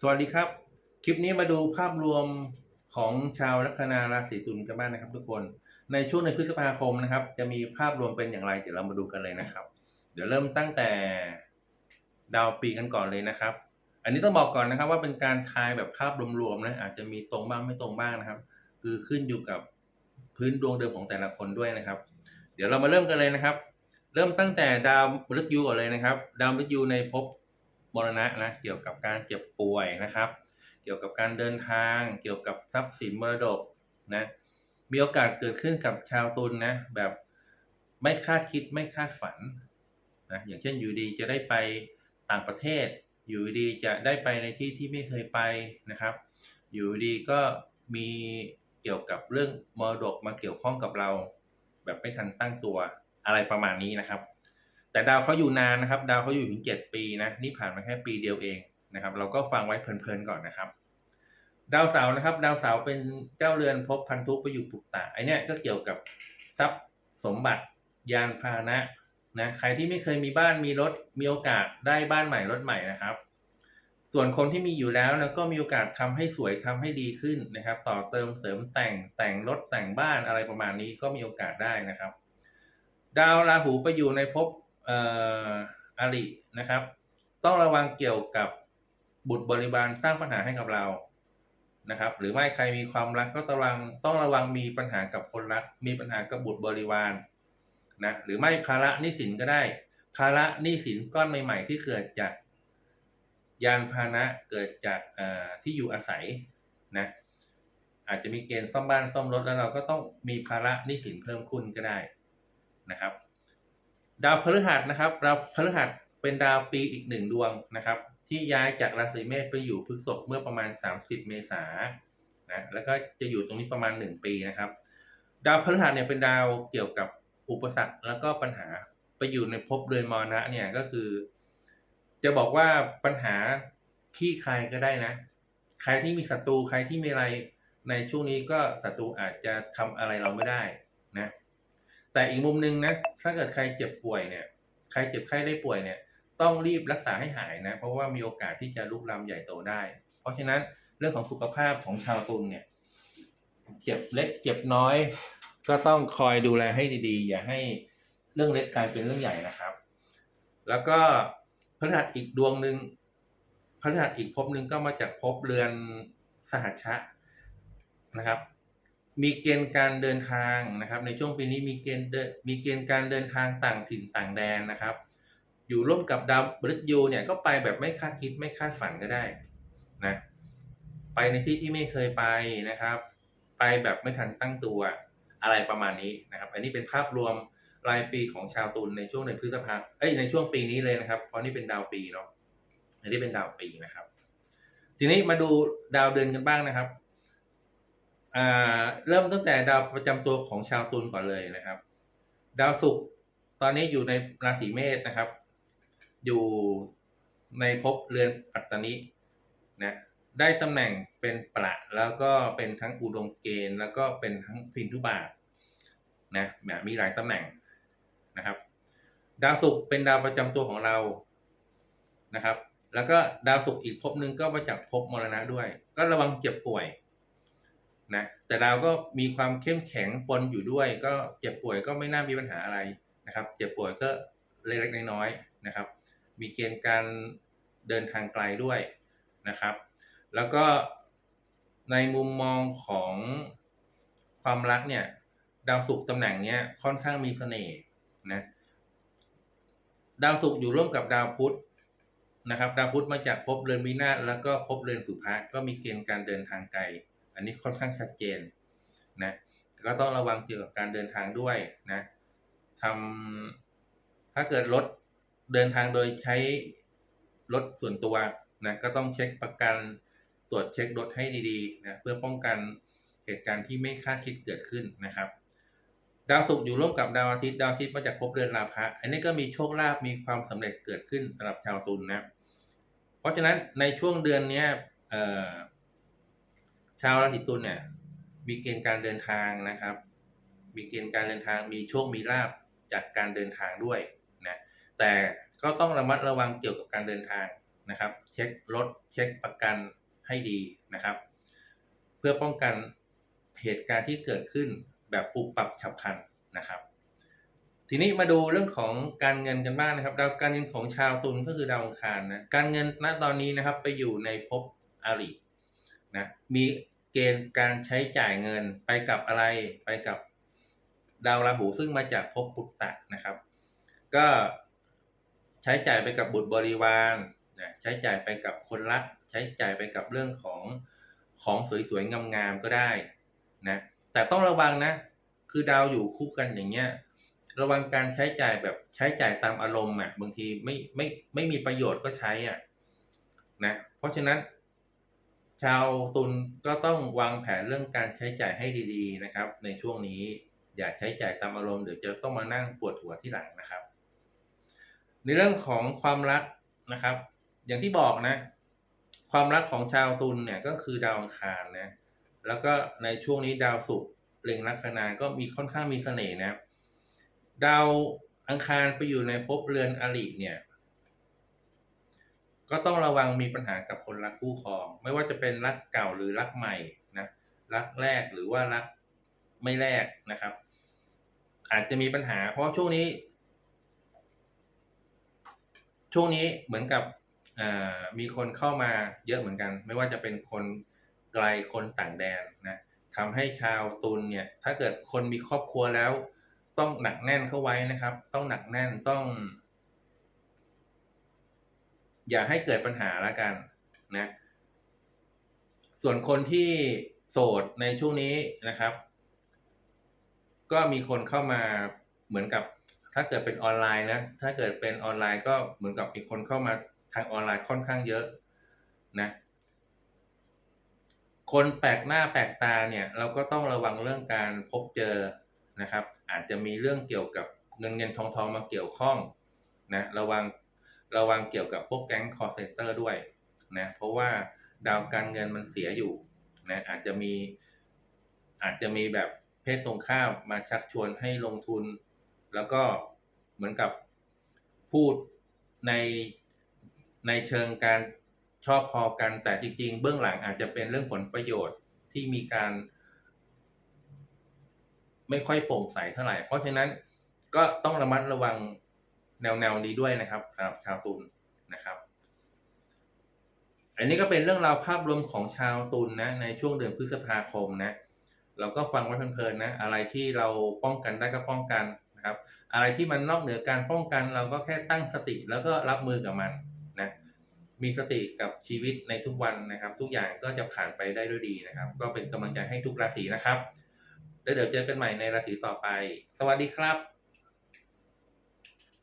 สวัสดีครับ คลิปนี้มาดูภาพรวมของชาวลัคนาราศีตุลกันบ้างนะครับ ทุกคน ในช่วงในพฤษภาคมนะครับ จะมีภาพรวมเป็นอย่างไรเดี๋ยวเรามาดูกันเลยนะครับ เดี๋ยวเริ่มตั้งแต่ดาวปีกันก่อนเลยนะครับ อันนี้ต้องบอกก่อนนะครับ ว่าเป็นการทายแบบภาพรวมๆนะอาจจะมีตรงบ้างไม่ตรงบ้างนะครับ คือขึ้นอยู่กับพื้นดวงเดิมของแต่ละคนด้วยนะครับ เดี๋ยวเรามาเริ่มกันเลยนะครับ เริ่มตั้งแต่ดาวมฤตยูก่อนเลยนะครับ ดาวมฤตยูในภพ มรณะนะเกี่ยวกับการเจ็บป่วยนะครับ เกี่ยวกับการเดินทาง เกี่ยวกับทรัพย์สินมรดกนะมีโอกาสเกิดขึ้นกับชาวตุลนะแบบไม่คาดคิดไม่คาดฝันนะอย่างเช่นอยู่ดีจะได้ไปต่างประเทศ อยู่ดีจะได้ไปในที่ที่ไม่เคยไปนะครับ อยู่ดีก็มีเกี่ยวกับเรื่องมรดกมาเกี่ยวข้องกับเรา แบบไม่ทันตั้งตัวอะไรประมาณนี้นะครับ แต่ดาวเขาอยู่นานนะครับ ดาวเขาอยู่ถึงเจ็ดปีนะนี่ผ่านมาแค่ปีเดียวเองนะครับ เราก็ฟังไว้เพลินๆก่อนนะครับ ดาวเสาร์นะครับ ดาวเสาร์เป็นเจ้าเรือนภพพันธุไปอยู่ปุกตะไอเนี้ยก็เกี่ยวกับทรัพย์สมบัติยานพาหนะนะใครที่ไม่เคยมีบ้านมีรถมีโอกาสได้บ้านใหม่รถใหม่นะครับ ส่วนคนที่มีอยู่แล้วนะก็มีโอกาสทำให้สวยทำให้ดีขึ้นนะครับ ต่อเติมเสริมแต่งแต่งรถแต่งบ้านอะไรประมาณนี้ก็มีโอกาสได้นะครับ ดาวราหูไปอยู่ในภพ อ่ออรินะครับ ต้องระวังเกี่ยวกับบุตรบริบาลสร้างปัญหาให้กับเรานะครับ หรือไม่ใครมีความรักก็ต้องระวังต้องระวังมีปัญหากับคนรัก มีปัญหากับบุตรบริวารนะหรือไม่ภาระหนี้สินก็ได้ ภาระหนี้สินก้อนใหม่ ๆ ที่เกิดจากยานพาหนะเกิดจากเอ่อที่อยู่อาศัยนะอาจจะมีเกณฑ์ซ่อมบ้านซ่อมรถแล้วเราก็ต้องมีภาระหนี้สินเพิ่มขึ้นก็ได้นะครับ ดาวพฤหัสนะครับดาวพฤหัสเป็นดาวปีอีกหนึ่งดวงนะครับ ที่ย้ายจากราศีเมษไปอยู่พฤษภเมื่อประมาณ 30 เมษายนนะแล้วก็จะอยู่ตรงนี้ประมาณ 1 ปีนะครับ ดาวพฤหัสเนี่ยเป็นดาวเกี่ยวกับอุปสรรคแล้วก็ปัญหาไปอยู่ในภพเรือนมรณะเนี่ยก็คือ จะบอกว่าปัญหาที่ใครก็ได้นะ ใครที่มีศัตรูใครที่มีอะไรในช่วงนี้ก็ศัตรูอาจจะทำอะไรเราไม่ได้ แต่อีกมุมหนึงนะ ถ้าเกิดใครเจ็บป่วยเนี่ย ใครเจ็บไข้ได้ป่วยเนี่ย ต้องรีบรักษาให้หายนะ เพราะว่ามีโอกาสที่จะลุกลามใหญ่โตได้ เพราะฉะนั้นเรื่องของสุขภาพของชาวตุลเนี่ย เจ็บเล็กเจ็บน้อย ก็ต้องคอยดูแลให้ดีๆ อย่าให้เรื่องเล็กกลายเป็นเรื่องใหญ่นะครับ แล้วก็พฤหัสอีกดวงหนึ่งพฤหัสอีกภพหนึ่งก็มาจากภพเรือนสหัชะนะครับ มีเกณฑ์การเดินทางนะครับ ในช่วงปีนี้มีเกณฑ์เดมีเกณฑ์การเดินทางต่างถิ่นต่างแดนนะครับ อยู่ร่วมกับดาวมฤตยูเนี่ยก็ไปแบบไม่คาดคิดไม่คาดฝันก็ได้นะไปในที่ที่ไม่เคยไปนะครับ ไปแบบไม่ทันตั้งตัวอะไรประมาณนี้นะครับ อันนี้เป็นภาพรวมรายปีของชาวตุลในช่วงในพฤษภาเอ้ยในช่วงปีนี้เลยนะครับ เพราะนี่เป็นดาวปีเนาะอันนี้เป็นดาวปีนะครับ ทีนี้มาดูดาวเดือนกันบ้างนะครับ เริ่มตั้งแต่ดาวประจำตัวของชาวตุลก่อนเลยนะครับ ดาวศุกร์ตอนนี้อยู่ในราศีเมษนะครับ อยู่ในภพเรือนปัตตานินะได้ตำแหน่งเป็นประแล้วก็เป็นทั้งอุดมเกณฑ์แล้วก็เป็นทั้งพินทุบาทนะแบบมีหลายตำแหน่งนะครับ ดาวศุกร์เป็นดาวประจำตัวของเรานะครับ แล้วก็ดาวศุกร์อีกภพหนึ่งก็มาจากภพมรณะด้วย ก็ระวังเจ็บป่วย นะแต่ดาวก็มีความเข้มแข็งปนอยู่ด้วย ก็เจ็บป่วยก็ไม่น่ามีปัญหาอะไรนะครับ เจ็บป่วยก็เล็กๆน้อยๆนะครับ มีเกณฑ์การเดินทางไกลด้วยนะครับ แล้วก็ในมุมมองของความรักเนี่ยดาวศุกร์ตำแหน่งเนี้ยค่อนข้างมีเสน่ห์นะดาวศุกร์อยู่ร่วมกับดาวพุธนะครับ ดาวพุธมาจากภพเรือนวินาศแล้วก็ภพเรือนสุภะก็มีเกณฑ์การเดินทางไกล อันนี้ค่อนข้างชัดเจนนะก็ต้องระวังเกี่ยวกับการเดินทางด้วยนะทำถ้าเกิดรถเดินทางโดยใช้รถส่วนตัวนะก็ต้องเช็คประกันตรวจเช็ครถให้ดีๆนะเพื่อป้องกันเหตุการณ์ที่ไม่คาดคิดเกิดขึ้นนะครับ ดาวศุกร์อยู่ร่วมกับดาวอาทิตย์ดาวอาทิตย์มาจากภพเรือนราพะอันนี้ก็มีโชคลาภมีความสำเร็จเกิดขึ้นสำหรับชาวตุลนะเพราะฉะนั้นในช่วงเดือนนี้ ชาวราศีตุลเนี่ยมีเกณฑ์การเดินทางนะครับ มีเกณฑ์การเดินทางมีโชคมีลาบจากการเดินทางด้วยนะแต่ก็ต้องระมัดระวังเกี่ยวกับการเดินทางนะครับ เช็ครถเช็คประกันให้ดีนะครับ เพื่อป้องกันเหตุการณ์ที่เกิดขึ้นแบบปุบปับฉับพลันนะครับ ทีนี้มาดูเรื่องของการเงินกันบ้างนะครับดาวการเงินของชาวตุลก็คือดาวอังคารนะการเงินณตอนนี้นะครับไปอยู่ในภพอริ นะมีเกณฑ์การใช้จ่ายเงินไปกับอะไรไปกับดาวราหูซึ่งมาจากภพปุตตะนะครับ ก็ใช้จ่ายไปกับบุตรบริวารนะใช้จ่ายไปกับคนรัก ใช้จ่ายไปกับเรื่องของของสวยๆงามๆก็ได้นะแต่ต้องระวังนะ คือดาวอยู่คู่กันอย่างเงี้ยระวังการใช้จ่ายแบบใช้จ่ายตามอารมณ์อะบางทีไม่ไม่ไม่มีประโยชน์ก็ใช้อะนะเพราะฉะนั้น ชาวตุลก็ต้องวางแผนเรื่องการใช้จ่ายให้ดีๆนะครับ ในช่วงนี้อย่าใช้จ่ายตามอารมณ์เดี๋ยวจะต้องมานั่งปวดหัวที่หลังนะครับ ในเรื่องของความรักนะครับ อย่างที่บอกนะ ความรักของชาวตุลเนี่ยก็คือดาวอังคารนะแล้วก็ในช่วงนี้ดาวศุกร์เล็งลัคนาก็มีค่อนข้างมีเสน่ห์นะ ดาวอังคารไปอยู่ในภพเรือนอริเนี่ย ก็ต้องระวังมีปัญหากับคนรักคู่ครอง ไม่ว่าจะเป็นรักเก่าหรือรักใหม่นะรักแรกหรือว่ารักไม่แรกนะครับ อาจจะมีปัญหา เพราะช่วงนี้ ช่วงนี้เหมือนกับมีคนเข้ามาเยอะเหมือนกัน ไม่ว่าจะเป็นคนไกลคนต่างแดนนะทำให้ชาวตุลเนี่ย ถ้าเกิดคนมีครอบครัวแล้ว ต้องหนักแน่นเข้าไว้นะครับ ต้องหนักแน่นต้อง อย่าให้เกิดปัญหาละกันนะ ส่วนคนที่โสดในช่วงนี้นะครับ ก็มีคนเข้ามาเหมือนกับ ถ้าเกิดเป็นออนไลน์นะ ถ้าเกิดเป็นออนไลน์ก็เหมือนกับมีคนเข้ามาทางออนไลน์ค่อนข้างเยอะนะคนแปลกหน้าแปลกตาเนี่ยเราก็ต้องระวังเรื่องการพบเจอนะครับ อาจจะมีเรื่องเกี่ยวกับเงินเงินทองทองมาเกี่ยวข้องนะระวัง ระวังเกี่ยวกับพวกแก๊งคอร์เซนเตอร์ด้วยนะเพราะว่าดาวการเงินมันเสียอยู่นะอาจจะมีอาจจะมีแบบเพศตรงข้ามมาชักชวนให้ลงทุน แล้วก็เหมือนกับพูดในในเชิงการชอบพอกันแต่จริงๆ เบื้องหลังอาจจะเป็นเรื่องผลประโยชน์ที่มีการ ไม่ค่อยโปร่งใสเท่าไหร่ เพราะฉะนั้นก็ต้องระมัดระวัง แนวแนวนี้ด้วยนะครับสำหรับชาวตุลนะครับ อันนี้ก็เป็นเรื่องราวภาพรวมของชาวตุลนะในช่วงเดือนพฤษภาคมนะเราก็ฟังไว้เพลินๆนะอะไรที่เราป้องกันได้ก็ป้องกันนะครับ อะไรที่มันนอกเหนือการป้องกัน เราก็แค่ตั้งสติแล้วก็รับมือกับมันนะมีสติกับชีวิตในทุกวันนะครับ ทุกอย่างก็จะผ่านไปได้ด้วยดีนะครับ ก็เป็นกำลังใจให้ทุกราศีนะครับแล้วเดี๋ยวเจอกันใหม่ในราศีต่อไป สวัสดีครับ